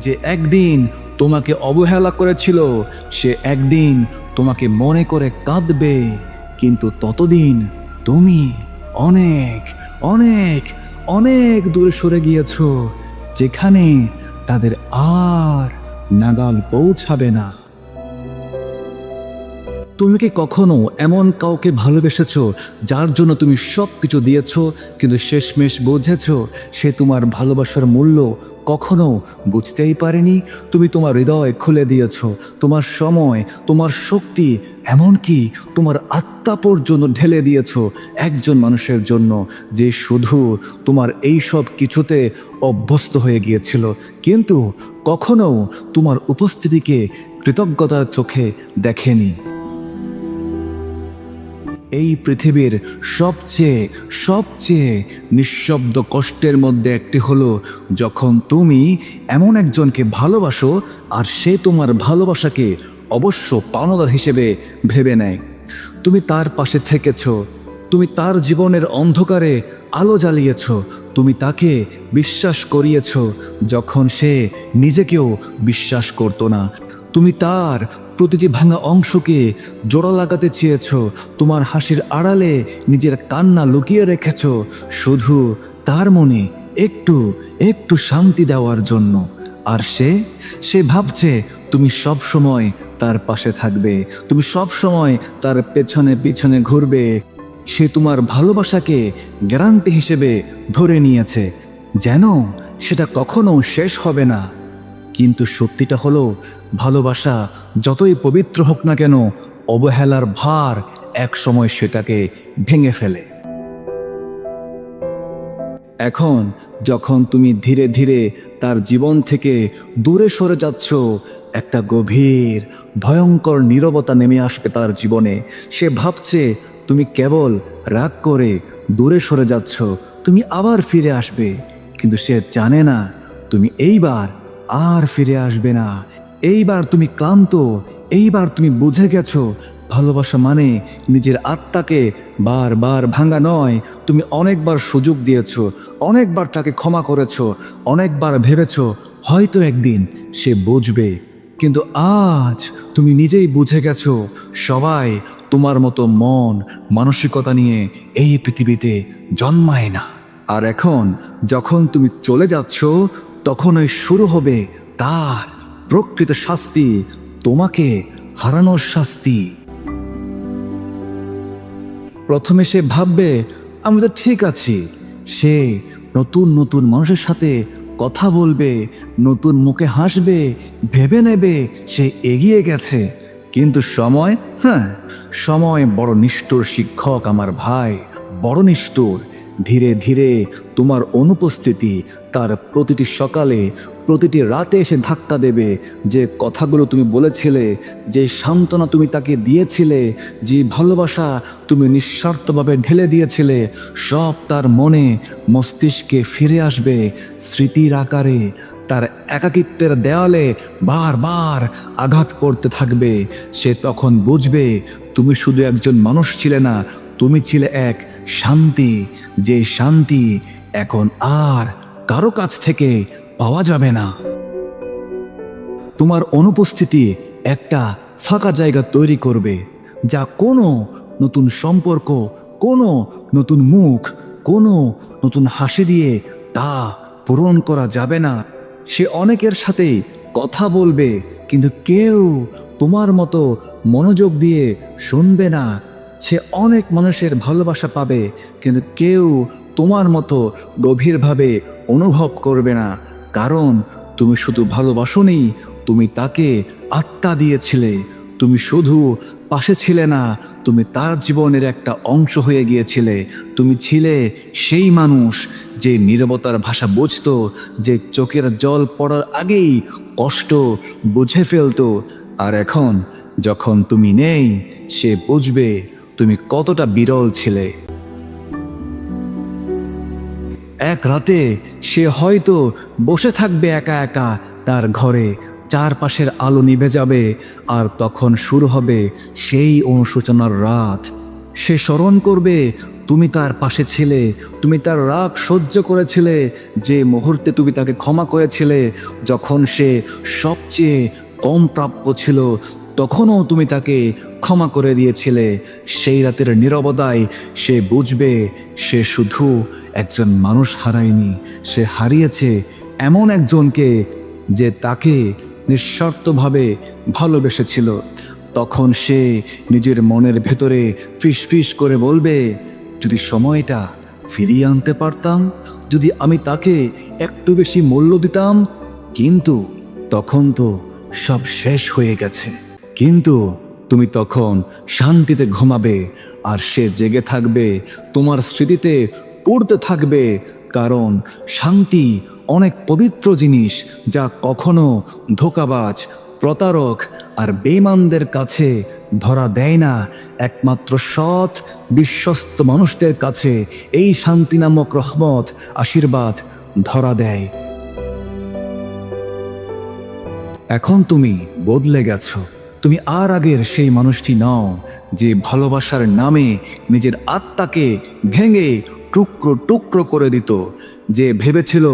যে একদিন তোমাকে অবহেলা করেছিল, সে একদিন তোমাকে মনে করে কাঁদবে। কিন্তু ততদিন তুমি অনেক অনেক অনেক দূরে সরে গিয়েছ, যেখানে তাদের আর নাগাল পৌঁছাবে না। তুমি কি কখনো এমন কাউকে ভালোবেসেছ, যার জন্য তুমি সব কিছু দিয়েছ, কিন্তু শেষমেশ বুঝেছ, সে তোমার ভালোবাসার মূল্য কখনো বুঝতেই পারেনি? তুমি তোমার হৃদয় খুলে দিয়েছ। তোমার সময়, তোমার শক্তি, এমনকি তোমার আত্মা পর্যন্ত ঢেলে দিয়েছ একজন মানুষের জন্য, যে শুধু তোমার এই সব কিছুতে অভ্যস্ত হয়ে গিয়েছিল। কিন্তু কখনো তোমার উপস্থিতিকে কৃতজ্ঞতার চোখে দেখেনি। এই পৃথিবীর সবচেয়ে সবচেয়ে নিঃশব্দ কষ্টের মধ্যে একটি হলো, যখন তুমি এমন একজনকে ভালোবাসো আর সে তোমার ভালোবাসাকে অবশ্য পাওনাদার হিসেবে ভেবে নেয়। তুমি তার পাশে থেকেছ, তুমি তার জীবনের অন্ধকারে আলো জ্বালিয়েছ, তুমি তাকে বিশ্বাস করিয়েছ, যখন সে নিজেকেও বিশ্বাস করতো না। তুমি তার প্রতিটি ভাঙা অংশকে জোড়া লাগাতে চেয়েছ, তোমার হাসির আড়ালে নিজের কান্না লুকিয়ে রেখেছ, শুধু তার মনে একটু একটু শান্তি দেওয়ার জন্য। আর সে সে ভাবছে, তুমি সব সময় তার পাশে থাকবে, তুমি সব সময় তার পেছনে পিছনে ঘুরবে। সে তোমার ভালোবাসাকে গ্যারান্টি হিসেবে ধরে নিয়েছে। যেন সেটা কখনো শেষ হবে না। কিন্তু সত্যিটা হলো, ভালোবাসা যতই পবিত্র হোক না কেন, অবহেলার ভার এক সময় সেটাকে ভেঙে ফেলে। এখন যখন তুমি ধীরে ধীরে তার জীবন থেকে দূরে সরে যাচ্ছ, একটা গভীর, ভয়ঙ্কর নীরবতা নেমে আসবে তার জীবনে। সে ভাবছে, তুমি কেবল রাগ করে দূরে সরে যাচ্ছ, তুমি আবার ফিরে আসবে। কিন্তু সে জানে না, তুমি এইবার আর ফিরে আসবে না। এইবার তুমি ক্লান্ত, এইবার তুমি বুঝে গেছো, ভালোবাসা মানে নিজের আত্মাকে বারবার ভাঙা নয়। তুমি অনেকবার সুযোগ দিয়েছ, অনেকবার তাকে ক্ষমা করেছ, অনেকবার ভেবেছ, হয়তো একদিন সে বুঝবে। কিন্তু আজ তুমি নিজেই বুঝে গেছো, সবাই তোমার মতো মন, মানসিকতা নিয়ে এই পৃথিবীতে জন্মায় না। আর এখন যখন তুমি চলে যাচ্ছ তখনই শুরু হবে তার প্রকৃত শাস্তি, তোমাকে হারানোর শাস্তি। প্রথমে সে ভাববে, আমি তো ঠিক আছি। সে নতুন নতুন মানুষের সাথে কথা বলবে, নতুন মুখে হাসবে, ভেবে নেবে সে এগিয়ে গেছে। কিন্তু সময় হ্যাঁ সময় বড় নিষ্ঠুর শিক্ষক আমার ভাই, বড় নিষ্ঠুর। ধীরে ধীরে তোমার অনুপস্থিতি তার প্রতিটি সকালে, প্রতিটি রাতে এসে ধাক্কা দেবে। যে কথাগুলো তুমি বলেছিলে, যে সান্ত্বনা তুমি তাকে দিয়েছিলে, যে ভালোবাসা তুমি নিঃস্বার্থভাবে ঢেলে দিয়েছিলে, সব তার মনে মস্তিষ্কে ফিরে আসবে স্মৃতির আকারে। তার একাকিত্বের দেয়ালে বারবার আঘাত করতে থাকবে। সে তখন বুঝবে, তুমি শুধু একজন মানুষ ছিলে না, তুমি ছিলে এক শান্তি, যে শান্তি এখন আর কারও কাছ থেকে পাওয়া যাবে না। তোমার অনুপস্থিতি একটা ফাঁকা জায়গা তৈরি করবে, যা কোনো নতুন সম্পর্ক, কোনো নতুন মুখ, কোনো নতুন হাসি দিয়ে তা পূরণ করা যাবে না। সে অনেকের সাথে কথা বলবে, কিন্তু কেউ তোমার মতো মনোযোগ দিয়ে শুনবে না। সে অনেক মানুষের ভালোবাসা পাবে, কিন্তু কেউ তোমার মতো গভীরভাবে অনুভব করবে না। কারণ তুমি শুধু ভালোবাসোনি, তুমি তাকে আত্মা দিয়েছিলে। তুমি শুধু পাশে ছিলে না, তুমি তার জীবনের একটা অংশ হয়ে গিয়েছিলে। তুমি ছিলে সেই মানুষ যে নীরবতার ভাষা বুঝত, যে চোখের জল পড়ার আগেই কষ্ট বুঝে ফেলতো। আর এখন যখন তুমি নেই, সে বুঝবে তুমি কতটা বিরল ছিলে। এক রাতে সে হয়তো বসে থাকবে একা একা তার ঘরে, চারপাশের আলো নিভে যাবে, আর তখন শুরু হবে সেই অনুশোচনার রাত। সে স্মরণ করবে, তুমি তার পাশে ছিলে, তুমি তার রাগ সহ্য করেছিলে, যে মুহূর্তে তুমি তাকে ক্ষমা করেছিলে, যখন সে সবচেয়ে কম প্রাপ্য ছিল তখনও তুমি তাকে ক্ষমা করে দিয়েছিলে। সেই রাতের নীরবতায় সে বুঝবে, সে শুধু একজন মানুষ হারায়নি, সে হারিয়েছে এমন একজনকে যে তাকে নিঃস্বার্থভাবে ভালোবেসেছিল। তখন সে নিজের মনের ভেতরে ফিস ফিস করে বলবে, যদি সময়টা ফিরিয়ে আনতে পারতাম, যদি আমি তাকে একটু বেশি মূল্য দিতাম, কিন্তু তখন তো সব শেষ হয়ে গেছে। কিন্তু তুমি তখন শান্তিতে ঘুমাবে আর সে জেগে থাকবে, তোমার স্মৃতিতে পড়তে থাকবে, কারণ শান্তি অনেক পবিত্র জিনিস যা কখনো ধোকাবাজ, প্রতারক আর বেমানদের কাছে ধরা দেয় না। একমাত্র সৎ, বিশ্বস্ত মানুষদের কাছে এই শান্তি নামক রহমত, আশীর্বাদ ধরা দেয়। এখন তুমি বদলে গেছো। তুমি আর আগের সেই মানুষটি নও যে ভালোবাসার নামে নিজের আত্মাকে ভেঙে টুকরো টুকরো করে দিত, যে ভেবেছিল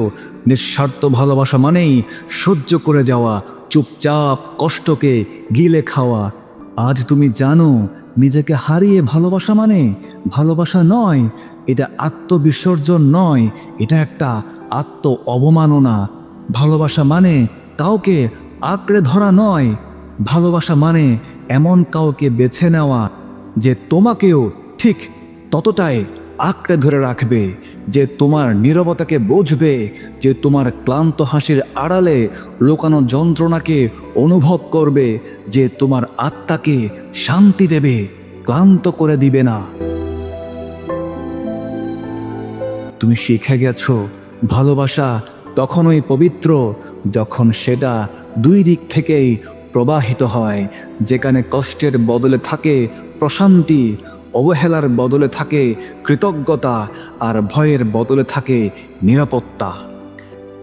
নিঃস্বার্থ ভালোবাসা মানেই সহ্য করে যাওয়া, চুপচাপ কষ্টকে গিলে খাওয়া। আজ তুমি জানো নিজেকে হারিয়ে ভালোবাসা মানে ভালোবাসা নয়, এটা আত্মবিসর্জন নয়, এটা একটা আত্ম অবমাননা ভালোবাসা মানে কাউকে আঁকড়ে ধরা নয় ভালোবাসা মানে এমন কাউকে বেছে নেওয়া যে তোমাকেও ঠিক ততটাই আঁকড়ে ধরে রাখবে, যে তোমার নীরবতাকে বুঝবে, যে তোমার ক্লান্ত হাসির আড়ালে লোকানো যন্ত্রণাকে অনুভব করবে, যে তোমার আত্মাকে শান্তি দেবে, ক্লান্ত করে দিবে না। তুমি শিখে গেছো, ভালোবাসা তখনই পবিত্র যখন সেটা দুই দিক থেকেই প্রবাহিত হয়, যেখানে কষ্টের বদলে থাকে প্রশান্তি, অবহেলার বদলে থাকে কৃতজ্ঞতা, আর ভয়ের বদলে থাকে নিরাপত্তা।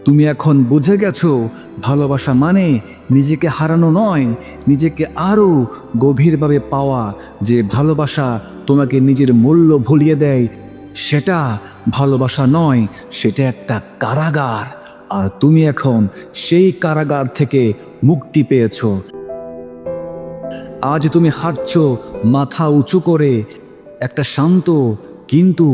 তুমি এখন বুঝে গেছো, ভালোবাসা মানে নিজেকে হারানো নয়, নিজেকে আরও গভীরভাবে পাওয়া যে ভালোবাসা তোমাকে নিজের মূল্য ভুলিয়ে দেয়, সেটা ভালোবাসা নয়, সেটা একটা কারাগার। আর তুমি এখন সেই কারাগার থেকে মুক্তি পেয়েছ। আজ তুমি হাঁটছ মাথা উঁচু করে, একটা শান্ত কিন্তু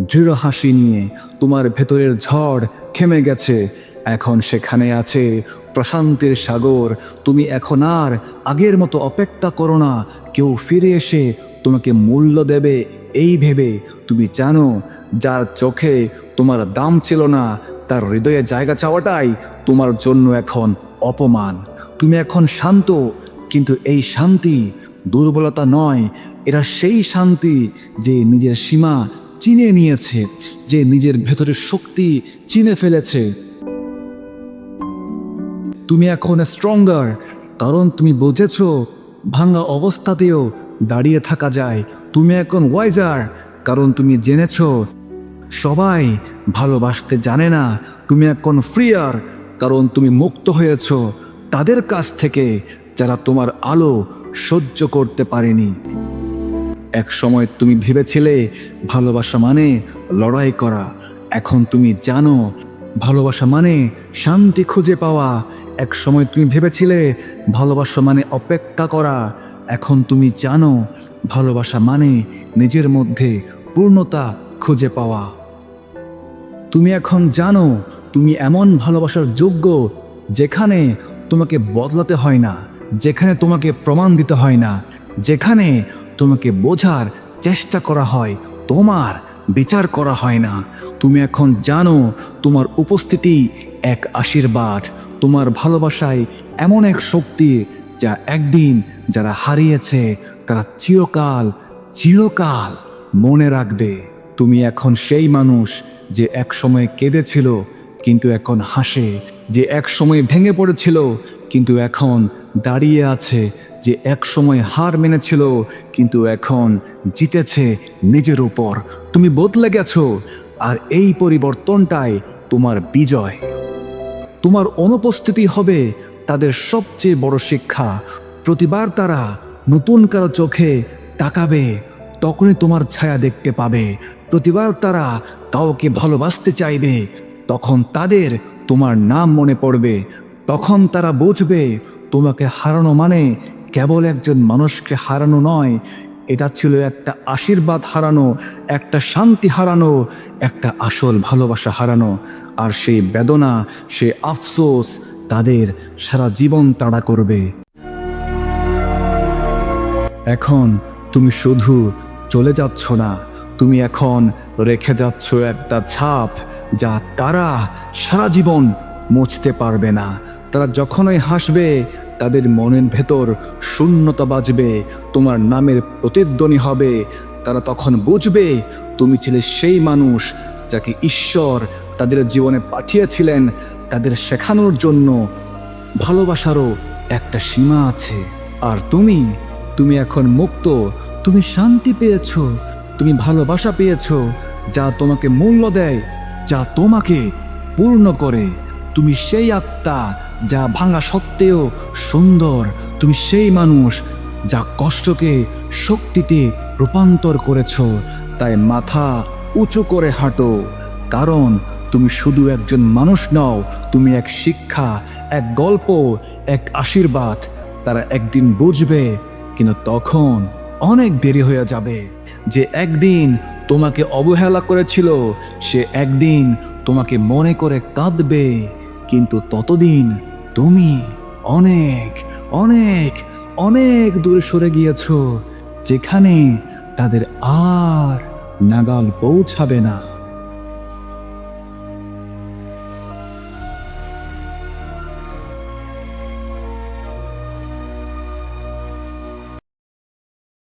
দৃঢ় হাসি নিয়ে তোমার ভেতরের ঝড় থেমে গেছে। এখন সেখানে আছে প্রশান্তির সাগর। তুমি এখন আর আগের মতো অপেক্ষা করো না। কেউ ফিরে এসে তোমাকে মূল্য দেবে। এই ভেবে তুমি জানো, যার চোখে তোমার দাম ছিল না তার হৃদয়ে জায়গা চাওয়াটাই তোমার জন্য এখন অপমান। তুমি এখন শান্ত, কিন্তু এই শান্তি দুর্বলতা নয়। এটা সেই শান্তি যে নিজের সীমা চিনে নিয়েছে, যে নিজের ভেতরের শক্তি চিনে ফেলেছে। তুমি এখন স্ট্রঙ্গার কারণ তুমি বুঝেছ, ভাঙ্গা অবস্থাতেও দাঁড়িয়ে থাকা যায়। তুমি এখন ওয়াইজার কারণ তুমি জেনেছ সবাই ভালোবাসতে জানে না তুমি এখন ফ্রিয়ার, কারণ তুমি মুক্ত হয়েছ। তাদের কাছ থেকে যারা তোমার আলো সহ্য করতে পারেনি। এক সময় তুমি ভেবেছিলে ভালোবাসা মানে লড়াই করা। এখন তুমি জানো ভালোবাসা মানে শান্তি খুঁজে পাওয়া। এক সময় তুমি ভেবেছিলে ভালোবাসা মানে অপেক্ষা করা। এখন তুমি জানো ভালোবাসা মানে নিজের মধ্যে পূর্ণতা খুঁজে পাওয়া। তুমি এখন জানো, তুমি এমন ভালোবাসার যোগ্য যেখানে তোমাকে বদলাতে হয় না, যেখানে তোমাকে প্রমাণ দিতে হয় না, যেখানে তোমাকে বোঝার চেষ্টা করা হয়, তোমার বিচার করা হয় না। তুমি এখন জানো, তোমার উপস্থিতি এক আশীর্বাদ, তোমার ভালোবাসায় এমন এক শক্তি যা একদিন যারা হারিয়েছে, তারা চিরকাল চিরকাল মনে রাখবে। তুমি এখন সেই মানুষ যে এক সময় কেঁদেছিল, কিন্তু এখন হাসে, যে এক সময় ভেঙে পড়েছিল, কিন্তু এখন দাঁড়িয়ে আছে, যে এক সময় হার মেনেছিল, কিন্তু এখন জিতেছে নিজের উপর। তুমি বদলে গেছো, আর এই পরিবর্তনটাই তোমার বিজয়। তোমার অনুপস্থিতি হবে তাদের সবচেয়ে বড় শিক্ষা। প্রতিবার তারা নতুন কারও চোখে তাকাবে তখনই তোমার ছায়া দেখতে পাবে। প্রতিবার তারা কাউকে ভালোবাসতে চাইবে, তখন তাদের তোমার নাম মনে পড়বে। তখন তারা বুঝবে, তোমাকে হারানো মানে কেবল একজন মানুষকে হারানো নয়, এটা ছিল একটা আশীর্বাদ হারানো, একটা শান্তি হারানো, একটা আসল ভালোবাসা হারানো। আর সেই বেদনা সে আফসোস তাদের সারা জীবন তাড়া করবে। এখন তুমি শুধু চলে যাচ্ছ না। তুমি এখন রেখে যাচ্ছ একটা ছাপ যা তারা সারা জীবন মুছতে পারবে না। তারা যখনই হাসবে, তাদের মনের ভেতর শূন্যতা বাজবে, তোমার নামের প্রতিধ্বনি হবে। তারা তখন বুঝবে, তুমি ছিলে সেই মানুষ যাকে ঈশ্বর তাদের জীবনে পাঠিয়েছিলেন। তাদের শেখানোর জন্য ভালোবাসারও একটা সীমা আছে। আর তুমি তুমি এখন মুক্ত তুমি শান্তি পেয়েছ, তুমি ভালোবাসা পেয়েছ, যা তোমাকে মূল্য দেয়, যা তোমাকে পূর্ণ করে। তুমি সেই আত্মা যা ভাঙা সত্ত্বেও সুন্দর। তুমি সেই মানুষ যা কষ্টকে শক্তিতে রূপান্তর করেছ, তাই মাথা উঁচু করে হাঁটো। কারণ তুমি শুধু একজন মানুষ নও, তুমি এক শিক্ষা, এক গল্প, এক আশীর্বাদ। তারা একদিন বুঝবে, কিন্তু তখন অনেক দেরি হয়ে যাবে। যে একদিন তোমাকে অবহেলা করেছিল, সে একদিন তোমাকে মনে করে কাঁদবে। কিন্তু ততদিন তুমি অনেক অনেক অনেক দূরে সরে গিয়েছো, যেখানে তাদের আর নাগাল পৌঁছাবে না।